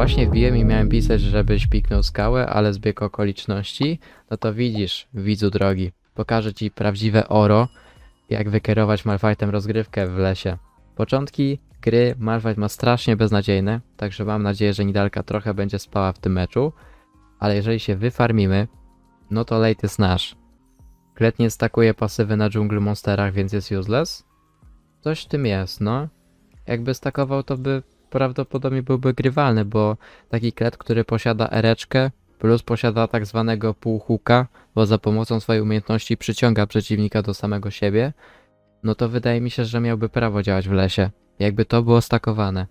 Właśnie wbiłem i miałem pisać, żebyś piknął skałę, ale zbieg okoliczności, no to widzisz, widzu drogi, pokażę ci prawdziwe oro, jak wykierować Malfightem rozgrywkę w lesie. Początki gry Malfight ma strasznie beznadziejne, także mam nadzieję, że Nidalka trochę będzie spała w tym meczu, ale jeżeli się wyfarmimy, no to late jest nasz. Klet nie stakuje pasywy na dżungli monsterach, więc jest useless. Coś w tym jest, no. Jakby stakował, to by prawdopodobnie byłby grywalny, bo taki klet, który posiada ereczkę, plus posiada tak zwanego półhuka, bo za pomocą swojej umiejętności przyciąga przeciwnika do samego siebie, no to wydaje mi się, że miałby prawo działać w lesie, jakby to było stakowane.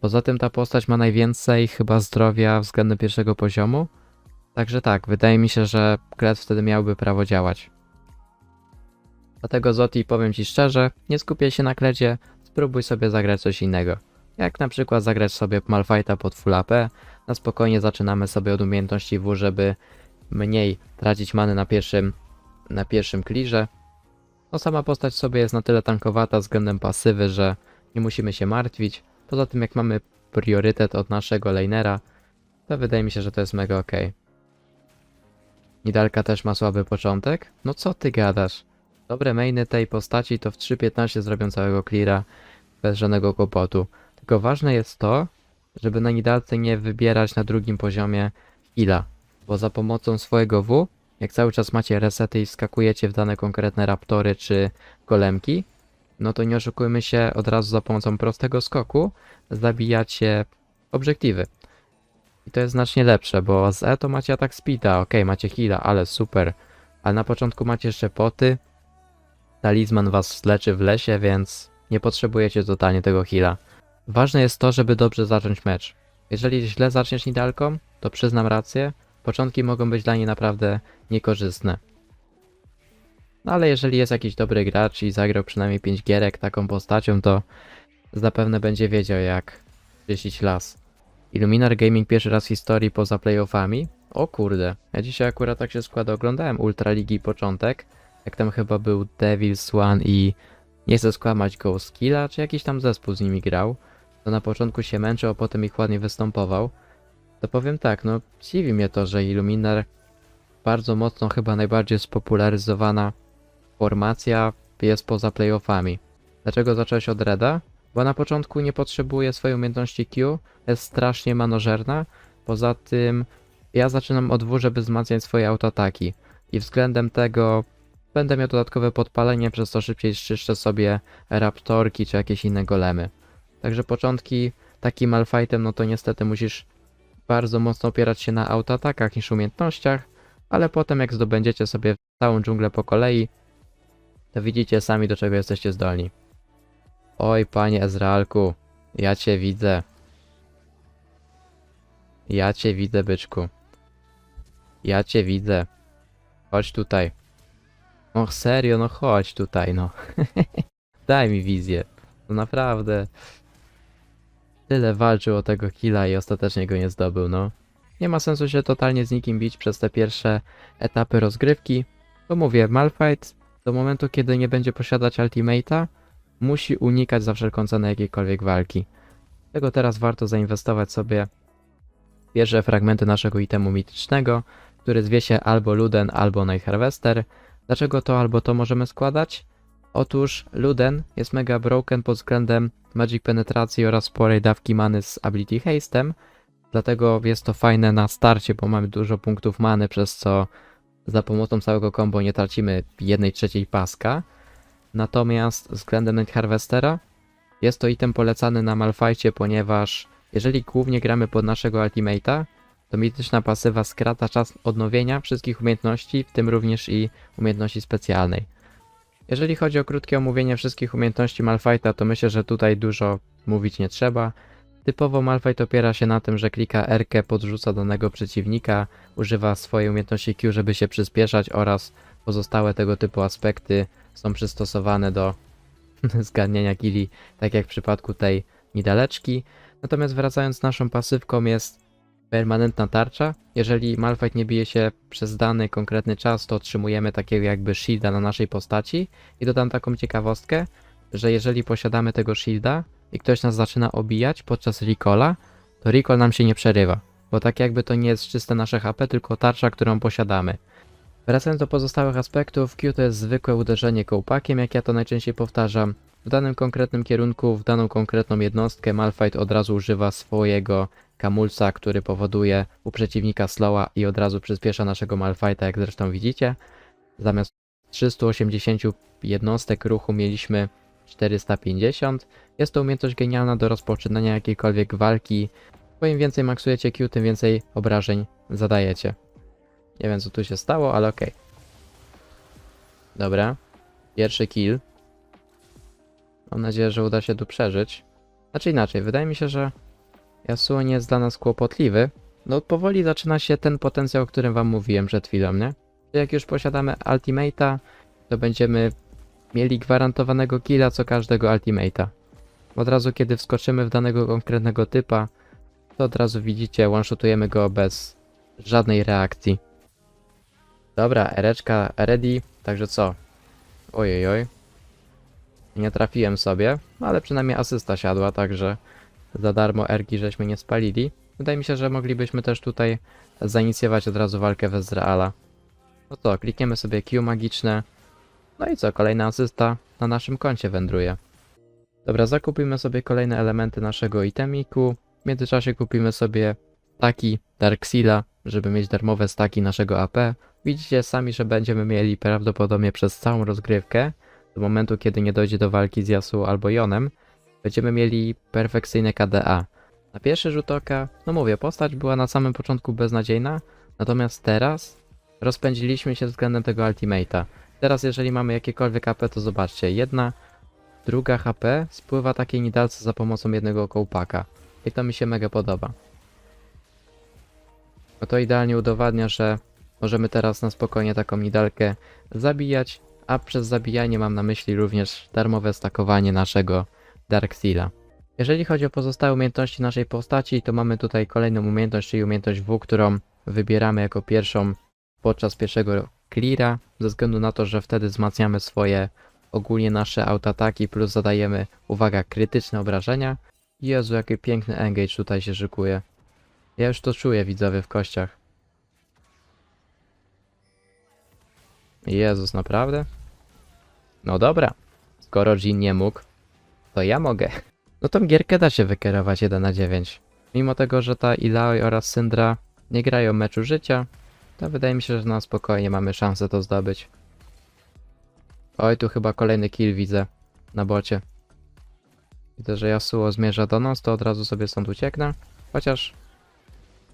Poza tym ta postać ma najwięcej chyba zdrowia względem pierwszego poziomu, także tak, wydaje mi się, że klet wtedy miałby prawo działać. Dlatego Zoti powiem Ci szczerze, nie skupiaj się na klecie, spróbuj sobie zagrać coś innego. Jak na przykład zagrać sobie Malfighta pod full AP, na spokojnie zaczynamy sobie od umiejętności W, żeby mniej tracić many na pierwszym, na pierwszym clearze. No sama postać sobie jest na tyle tankowata względem pasywy, że nie musimy się martwić. Poza tym jak mamy priorytet od naszego lanera, to wydaje mi się, że to jest mega ok. Nidalka też ma słaby początek? No co ty gadasz? Dobre mainy tej postaci to w 3.15 zrobią całego cleara bez żadnego kłopotu. Tylko ważne jest to, żeby na Nidalce nie wybierać na drugim poziomie heala, bo za pomocą swojego W, jak cały czas macie resety i wskakujecie w dane konkretne raptory czy golemki, no to nie oszukujmy się, od razu za pomocą prostego skoku zabijacie obiektywy. I to jest znacznie lepsze, bo z E to macie atak speeda, ok, macie heala, ale super. Ale na początku macie jeszcze poty, talizman was leczy w lesie, więc nie potrzebujecie totalnie tego heala. Ważne jest to, żeby dobrze zacząć mecz. Jeżeli źle zaczniesz Nidalką, to przyznam rację, początki mogą być dla niej naprawdę niekorzystne. No ale jeżeli jest jakiś dobry gracz i zagrał przynajmniej 5 gierek taką postacią, to zapewne będzie wiedział jak czyścić las. Illuminar Gaming pierwszy raz w historii poza playoffami? O kurde, ja dzisiaj akurat tak się składa, oglądałem Ultraligi początek, jak tam chyba był Devil's One i nie chcę skłamać Ghost Killa, czy jakiś tam zespół z nimi grał, to na początku się męczył, a potem ich ładnie występował, to powiem tak, no dziwi mnie to, że Illuminar bardzo mocno, chyba najbardziej spopularyzowana formacja jest poza playoffami. Dlaczego zacząłeś od Reda? Bo na początku nie potrzebuje swojej umiejętności Q, jest strasznie manożerna, poza tym ja zaczynam od W, żeby wzmacniać swoje autoataki i względem tego będę miał dodatkowe podpalenie, przez to szybciej czyszczę sobie raptorki czy jakieś inne golemy. Także początki takim malfightem, no to niestety musisz bardzo mocno opierać się na autoatakach niż umiejętnościach, ale potem jak zdobędziecie sobie całą dżunglę po kolei, to widzicie sami do czego jesteście zdolni. Oj, panie Ezrealku, ja cię widzę. Ja cię widzę, byczku. Ja cię widzę. Chodź tutaj. No serio, no chodź tutaj, no. Daj mi wizję. No naprawdę. Tyle walczył o tego killa i ostatecznie go nie zdobył, no. Nie ma sensu się totalnie z nikim bić przez te pierwsze etapy rozgrywki, bo mówię, Malphite do momentu, kiedy nie będzie posiadać ultimate'a, musi unikać za wszelką cenę jakiejkolwiek walki. Dlatego teraz warto zainwestować sobie w pierwsze fragmenty naszego itemu mitycznego, który zwie się albo Luden, albo Night Harvester. Dlaczego to albo to możemy składać? Otóż Luden jest mega broken pod względem magic penetracji oraz sporej dawki many z ability haste'em, dlatego jest to fajne na starcie, bo mamy dużo punktów many, przez co za pomocą całego combo nie tracimy jednej trzeciej paska. Natomiast względem Night Harvestera jest to item polecany na Malfightie, ponieważ jeżeli głównie gramy pod naszego ultimate'a, to mityczna pasywa skraca czas odnowienia wszystkich umiejętności, w tym również i umiejętności specjalnej. Jeżeli chodzi o krótkie omówienie wszystkich umiejętności Malfighta, to myślę, że tutaj dużo mówić nie trzeba. Typowo Malphite opiera się na tym, że klika R, podrzuca danego przeciwnika, używa swojej umiejętności Q, żeby się przyspieszać oraz pozostałe tego typu aspekty są przystosowane do zgadniania killi, tak jak w przypadku tej niedaleczki. Natomiast wracając naszą pasywką jest permanentna tarcza. Jeżeli Malphite nie bije się przez dany konkretny czas, to otrzymujemy takiego jakby shielda na naszej postaci. I dodam taką ciekawostkę, że jeżeli posiadamy tego shielda i ktoś nas zaczyna obijać podczas recola, to recall nam się nie przerywa, bo tak jakby to nie jest czyste nasze HP, tylko tarcza, którą posiadamy. Wracając do pozostałych aspektów, Q to jest zwykłe uderzenie kołpakiem, jak ja to najczęściej powtarzam. W danym konkretnym kierunku, w daną konkretną jednostkę Malphite od razu używa swojego kamulca, który powoduje u przeciwnika slowa i od razu przyspiesza naszego Malphite'a, jak zresztą widzicie. Zamiast 380 jednostek ruchu mieliśmy 450. Jest to umiejętność genialna do rozpoczynania jakiejkolwiek walki, bo im więcej maksujecie Q, tym więcej obrażeń zadajecie. Nie wiem co tu się stało, ale okej. Dobra. Pierwszy kill. Mam nadzieję, że uda się tu przeżyć. Znaczy inaczej, wydaje mi się, że Yasuo nie jest dla nas kłopotliwy. No powoli zaczyna się ten potencjał, o którym wam mówiłem przed chwilą, nie? Jak już posiadamy ultimate'a, to będziemy mieli gwarantowanego killa co każdego ultimate'a. Od razu kiedy wskoczymy w danego konkretnego typa, to od razu widzicie, one-shotujemy go bez żadnej reakcji. Dobra, ereczka ready, także co? Ojej, oj. Nie trafiłem sobie, ale przynajmniej asysta siadła, także za darmo erki żeśmy nie spalili. Wydaje mi się, że moglibyśmy też tutaj zainicjować od razu walkę w Ezreala. No to, klikniemy sobie Q magiczne. No i co, kolejna asysta na naszym koncie wędruje. Dobra, zakupimy sobie kolejne elementy naszego itemiku. W międzyczasie kupimy sobie taki Darkseala, żeby mieć darmowe staki naszego AP. Widzicie sami, że będziemy mieli prawdopodobnie przez całą rozgrywkę, do momentu kiedy nie dojdzie do walki z Yasuo albo Jonem, będziemy mieli perfekcyjne KDA. Na pierwszy rzut oka, no mówię, postać była na samym początku beznadziejna, natomiast teraz rozpędziliśmy się względem tego ultimate'a. Teraz jeżeli mamy jakiekolwiek AP, to zobaczcie, jedna, druga HP spływa takiej nidalce za pomocą jednego kołpaka. I to mi się mega podoba. No to idealnie udowadnia, że możemy teraz na spokojnie taką nidalkę zabijać, a przez zabijanie mam na myśli również darmowe stakowanie naszego Darkseala. Jeżeli chodzi o pozostałe umiejętności naszej postaci, to mamy tutaj kolejną umiejętność, czyli umiejętność W, którą wybieramy jako pierwszą podczas pierwszego cleara, ze względu na to, że wtedy wzmacniamy swoje ogólnie nasze autoataki, plus zadajemy, uwaga, krytyczne obrażenia. Jezu, jaki piękny engage tutaj się szykuje. Ja już to czuję, widzowie, w kościach. Jezus, naprawdę? No dobra, skoro Jin nie mógł, to ja mogę. No tą gierkę da się wykierować 1 na 9. Mimo tego, że ta Ilaoi oraz Syndra nie grają meczu życia, to wydaje mi się, że na spokojnie mamy szansę to zdobyć. Oj, tu chyba kolejny kill widzę na bocie. Widzę, że Yasuo zmierza do nas, to od razu sobie stąd ucieknę. Chociaż...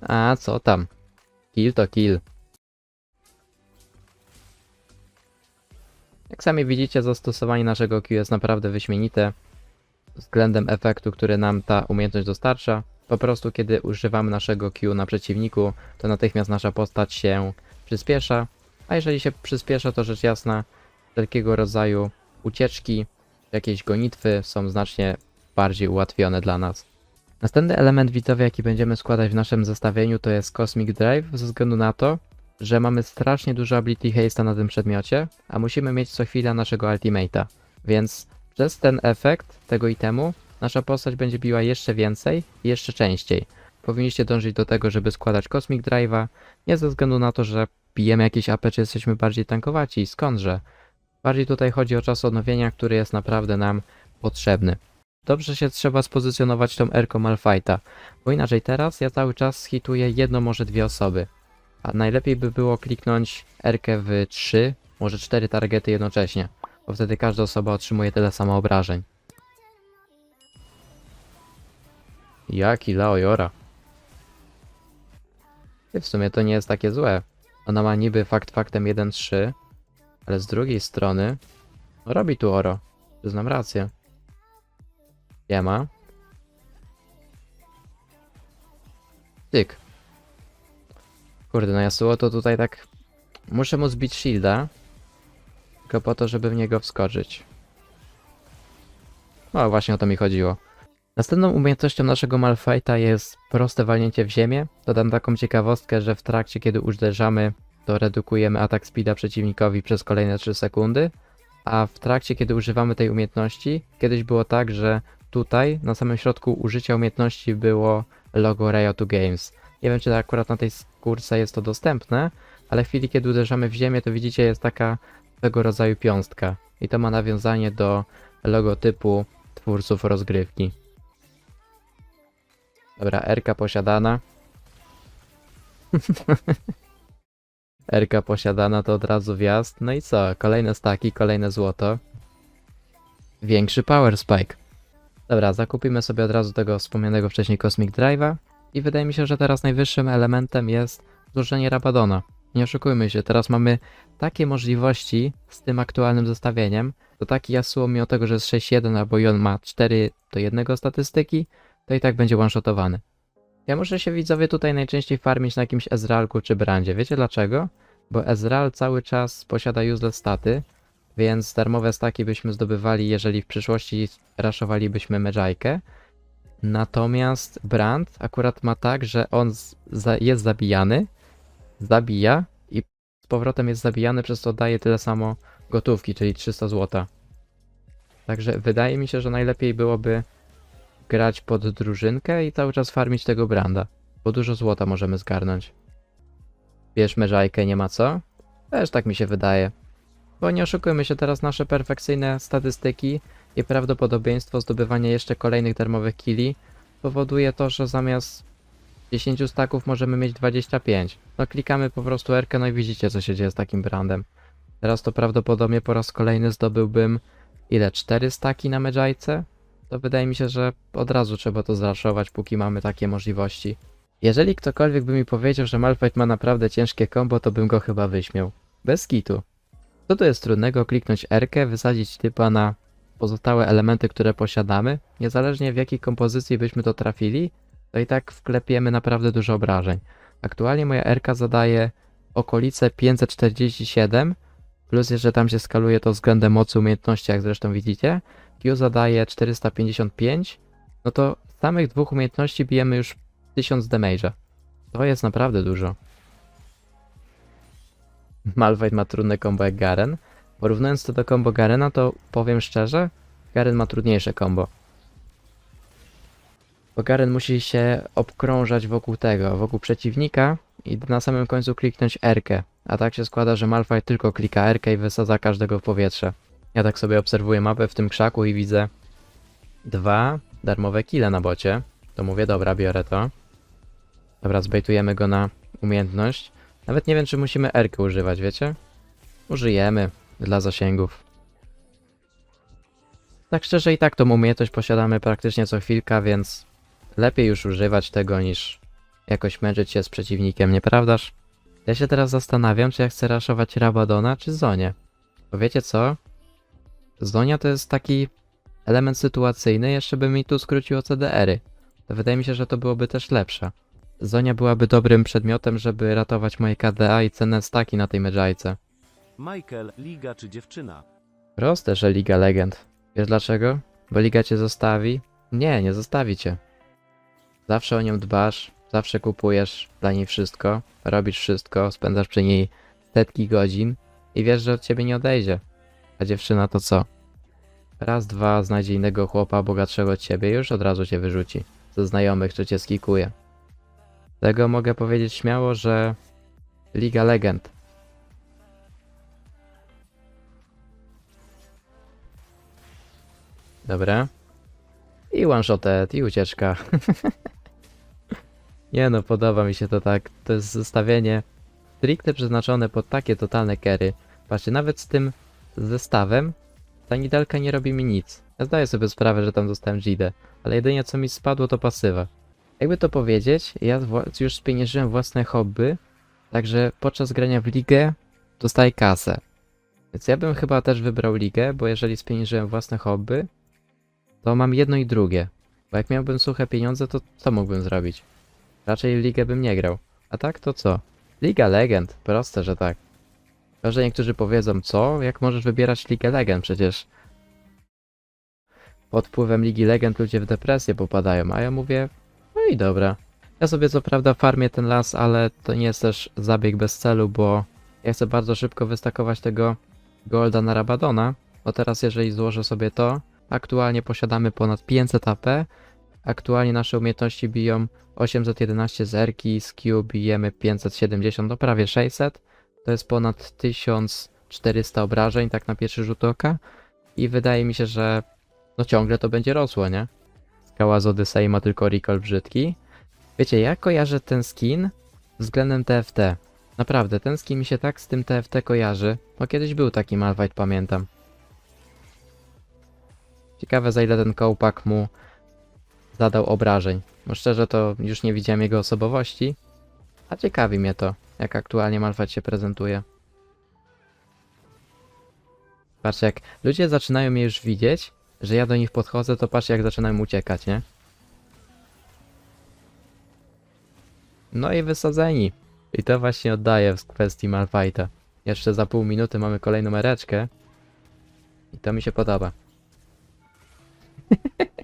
A, co tam? Kill to kill. Jak sami widzicie, zastosowanie naszego Q jest naprawdę wyśmienite względem efektu, który nam ta umiejętność dostarcza. Po prostu kiedy używamy naszego Q na przeciwniku, to natychmiast nasza postać się przyspiesza, a jeżeli się przyspiesza, to rzecz jasna, wszelkiego rodzaju ucieczki, jakieś gonitwy są znacznie bardziej ułatwione dla nas. Następny element widzowy, jaki będziemy składać w naszym zestawieniu, to jest Cosmic Drive, ze względu na to, że mamy strasznie dużo ability haste'a na tym przedmiocie, a musimy mieć co chwila naszego ultimate'a, więc przez ten efekt tego itemu nasza postać będzie biła jeszcze więcej i jeszcze częściej. Powinniście dążyć do tego, żeby składać Cosmic Drive'a, nie ze względu na to, że bijemy jakieś AP, czy jesteśmy bardziej tankowaci, skądże. Bardziej tutaj chodzi o czas odnowienia, który jest naprawdę nam potrzebny. Dobrze się trzeba spozycjonować tą Erką Malfighta, bo inaczej teraz ja cały czas hituję jedno, może dwie osoby. A najlepiej by było kliknąć Erkę w 3, może 4 targety jednocześnie, bo wtedy każda osoba otrzymuje tyle samo obrażeń. Jaki Laojora. W sumie to nie jest takie złe. Ona ma niby fakt faktem 1-3, ale z drugiej strony robi tu oro. Przyznam rację. Nie ma. Tyk. Kurde, no Yasuo to tutaj tak... Muszę mu zbić shielda. Tylko po to, żeby w niego wskoczyć. No właśnie o to mi chodziło. Następną umiejętnością naszego Malfighta jest proste walnięcie w ziemię. Dodam taką ciekawostkę, że w trakcie kiedy uderzamy, to redukujemy atak speeda przeciwnikowi przez kolejne 3 sekundy. A w trakcie kiedy używamy tej umiejętności, kiedyś było tak, że tutaj na samym środku użycia umiejętności było, logo Riotu Games. Nie wiem, czy akurat na tej skórce jest to dostępne, ale w chwili, kiedy uderzamy w ziemię, to widzicie, jest taka tego rodzaju piąstka. I to ma nawiązanie do logotypu twórców rozgrywki. Dobra, Erka posiadana. Erka posiadana to od razu wjazd. No i co? Kolejne staki, kolejne złoto. Większy power spike. Dobra, zakupimy sobie od razu tego wspomnianego wcześniej Cosmic Drive'a. I wydaje mi się, że teraz najwyższym elementem jest złożenie Rabadona. Nie oszukujmy się, teraz mamy takie możliwości z tym aktualnym zestawieniem. To taki Yasuo, mimo tego, że jest 6-1 albo i on ma 4 do 1 statystyki, to i tak będzie one-shotowany. Ja muszę się widzowie tutaj najczęściej farmić na jakimś Ezrealku czy Brandzie. Wiecie dlaczego? Bo Ezreal cały czas posiada useless staty, więc darmowe staki byśmy zdobywali, jeżeli w przyszłości raszowalibyśmy Medjajkę. Natomiast Brand akurat ma tak, że on jest zabijany, zabija i z powrotem jest zabijany, przez co daje tyle samo gotówki, czyli 300 zł. Także wydaje mi się, że najlepiej byłoby grać pod drużynkę i cały czas farmić tego Branda, bo dużo złota możemy zgarnąć. Wiesz, Medjajkę nie ma co? Też tak mi się wydaje. Bo nie oszukujmy się, teraz nasze perfekcyjne statystyki i prawdopodobieństwo zdobywania jeszcze kolejnych darmowych killi powoduje to, że zamiast 10 staków możemy mieć 25. No klikamy po prostu R, no i widzicie co się dzieje z takim brandem. Teraz to prawdopodobnie po raz kolejny zdobyłbym ile? 4 staki na Medjajce? To wydaje mi się, że od razu trzeba to zraszować, póki mamy takie możliwości. Jeżeli ktokolwiek by mi powiedział, że Malphite ma naprawdę ciężkie combo, to bym go chyba wyśmiał. Bez kitu. Co to jest trudnego kliknąć R, wysadzić typa na pozostałe elementy, które posiadamy? Niezależnie w jakiej kompozycji byśmy to trafili, to i tak wklepiemy naprawdę dużo obrażeń. Aktualnie moja R zadaje okolice 547, plus jeszcze tam się skaluje to względem mocy umiejętności, jak zresztą widzicie. Q zadaje 455, no to z samych dwóch umiejętności bijemy już 1000 damage'a. To jest naprawdę dużo. Malphite ma trudne combo jak Garen. Porównując to do combo Garena, to powiem szczerze, Garen ma trudniejsze combo. Bo Garen musi się obkrążać wokół tego, wokół przeciwnika i na samym końcu kliknąć R. -kę. A tak się składa, że Malphite tylko klika R i wysadza każdego w powietrze. Ja tak sobie obserwuję mapę w tym krzaku i widzę dwa darmowe kile na bocie. To mówię, dobra, biorę to. Dobra, zbejtujemy go na umiejętność. Nawet nie wiem, czy musimy R używać, wiecie? Użyjemy dla zasięgów. Tak szczerze i tak tą umiejętność posiadamy praktycznie co chwilka, więc lepiej już używać tego niż jakoś męczyć się z przeciwnikiem, nieprawdaż? Ja się teraz zastanawiam, czy ja chcę raszować Rabadona czy Zonię. Bo wiecie co? Zonia to jest taki element sytuacyjny, jeszcze by mi tu skróciło CDR-y. To wydaje mi się, że to byłoby też lepsze. Zonia byłaby dobrym przedmiotem, żeby ratować moje KDA i cenne staki na tej medżajce. Michael, liga czy dziewczyna? Proste, że Liga Legend. Wiesz dlaczego? Bo Liga cię zostawi? Nie, nie zostawi cię. Zawsze o nią dbasz, zawsze kupujesz dla niej wszystko, robisz wszystko, spędzasz przy niej setki godzin i wiesz, że od ciebie nie odejdzie. A dziewczyna to co? Raz, dwa, znajdzie innego chłopa bogatszego od ciebie i już od razu cię wyrzuci. Ze znajomych, czy cię skikuje. Tego mogę powiedzieć śmiało, że Liga Legend. Dobra. I one shotet, i ucieczka. Nie no, podoba mi się to tak. To jest zestawienie stricte przeznaczone pod takie totalne kery. Patrzcie, nawet z tym zestawem ta nidalka nie robi mi nic. Ja zdaję sobie sprawę, że tam dostałem Gidę, ale jedynie co mi spadło to pasywa. Jakby to powiedzieć, ja już spieniężyłem własne hobby, także podczas grania w ligę dostaję kasę. Więc ja bym chyba też wybrał ligę, bo jeżeli spieniężyłem własne hobby, to mam jedno i drugie. Bo jak miałbym suche pieniądze, to co mógłbym zrobić? Raczej w ligę bym nie grał. A tak to co? Liga Legend, proste, że tak. To, że niektórzy powiedzą, co? Jak możesz wybierać Ligę Legend? Przecież pod wpływem Ligi Legend ludzie w depresję popadają, a ja mówię, no i dobra. Ja sobie co prawda farmię ten las, ale to nie jest też zabieg bez celu, bo ja chcę bardzo szybko wystakować tego Golda na Rabadona, bo teraz jeżeli złożę sobie to, aktualnie posiadamy ponad 500 AP, Aktualnie nasze umiejętności biją 811 z erki, z Q bijemy 570, no prawie 600. To jest ponad 1400 obrażeń, tak na pierwszy rzut oka. I wydaje mi się, że no ciągle to będzie rosło, nie? Skała z Odyssey ma tylko recall brzydki. Wiecie, ja kojarzę ten skin względem TFT. Naprawdę, ten skin mi się tak z tym TFT kojarzy. No kiedyś był taki Malphite, pamiętam. Ciekawe za ile ten kołpak mu zadał obrażeń. Bo szczerze to już nie widziałem jego osobowości. A ciekawi mnie to, jak aktualnie Malphite się prezentuje. Patrz jak ludzie zaczynają mnie już widzieć, że ja do nich podchodzę, to patrz jak zaczynają uciekać, nie? No i wysadzeni. I to właśnie oddaję w kwestii Malphite'a. Jeszcze za pół minuty mamy kolejną mereczkę. I to mi się podoba.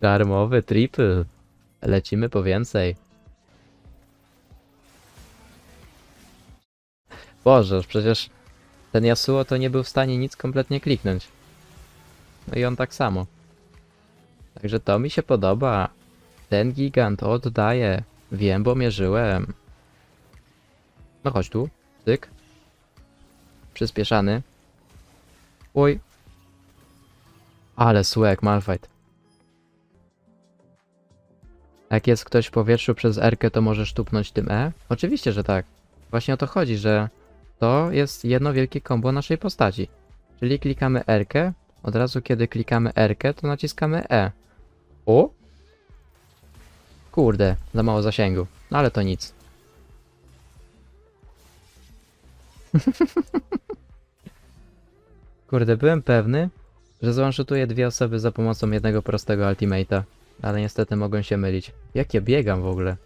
Darmowy triple. Lecimy po więcej. Boże, przecież ten Yasuo to nie był w stanie nic kompletnie kliknąć. No i on tak samo. Także to mi się podoba. Ten gigant oddaje. Wiem, bo mierzyłem. No chodź tu. Tyk. Przyspieszany. Oj. Ale słek, Malphite. Jak jest ktoś w powietrzu przez R, to możesz tupnąć tym E? Oczywiście, że tak. Właśnie o to chodzi, że to jest jedno wielkie kombo naszej postaci. Czyli klikamy R, od razu kiedy klikamy R, to naciskamy E. O! Kurde, za mało zasięgu. No ale to nic. Kurde, byłem pewny, że zwanshotuję dwie osoby za pomocą jednego prostego ultimate'a. Ale niestety mogłem się mylić. Jak ja biegam w ogóle?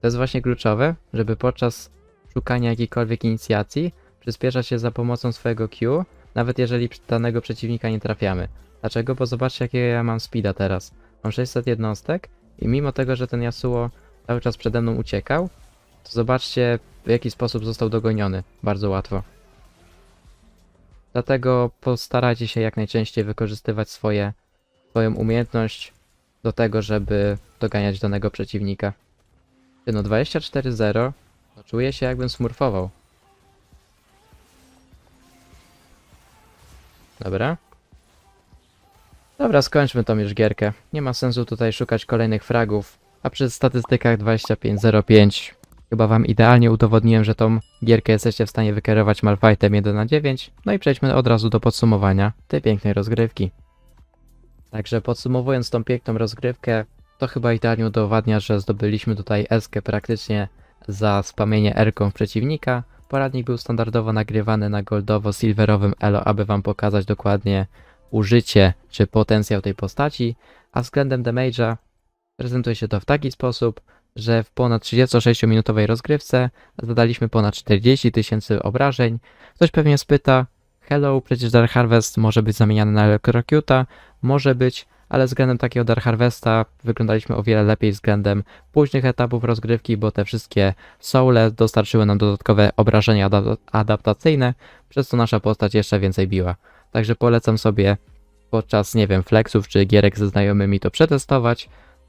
To jest właśnie kluczowe, żeby podczas szukania jakiejkolwiek inicjacji przyspiesza się za pomocą swojego Q, nawet jeżeli danego przeciwnika nie trafiamy. Dlaczego? Bo zobaczcie jakiego ja mam speeda teraz. Mam 600 jednostek i mimo tego, że ten Yasuo cały czas przede mną uciekał, to zobaczcie w jaki sposób został dogoniony. Bardzo łatwo. Dlatego postarajcie się jak najczęściej wykorzystywać swoje, swoją umiejętność do tego, żeby doganiać danego przeciwnika. No 24-0, no czuję się jakbym smurfował. Dobra. Dobra, skończmy tą już gierkę. Nie ma sensu tutaj szukać kolejnych fragów, a przy statystykach 25-05 chyba wam idealnie udowodniłem, że tą gierkę jesteście w stanie wykierować Malfightem 1 na 9. No i przejdźmy od razu do podsumowania tej pięknej rozgrywki. Także podsumowując tą piękną rozgrywkę, to chyba idealnie udowadnia, że zdobyliśmy tutaj eskę praktycznie za spamienie erką przeciwnika. Poradnik był standardowo nagrywany na goldowo-silverowym elo, aby wam pokazać dokładnie użycie czy potencjał tej postaci, a względem damage'a prezentuje się to w taki sposób, że w ponad 36-minutowej rozgrywce zadaliśmy ponad 40 tysięcy obrażeń. Ktoś pewnie spyta, hello, przecież Dark Harvest może być zamieniany na Electrocuta, może być, ale względem takiego Dark Harvesta wyglądaliśmy o wiele lepiej względem późnych etapów rozgrywki, bo te wszystkie soule dostarczyły nam dodatkowe obrażenia adap- adaptacyjne, przez co nasza postać jeszcze więcej biła. Także polecam sobie podczas, nie wiem, flexów czy gierek ze znajomymi to przetestować,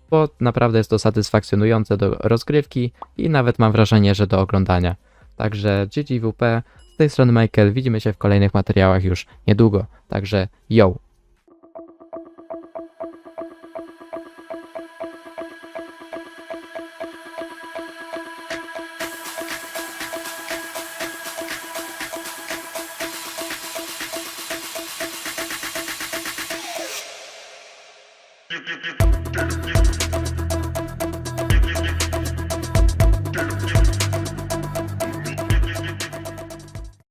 bo naprawdę jest to satysfakcjonujące do rozgrywki i nawet mam wrażenie, że do oglądania. Także GGWP, z tej strony Michael, widzimy się w kolejnych materiałach już niedługo. Także yo!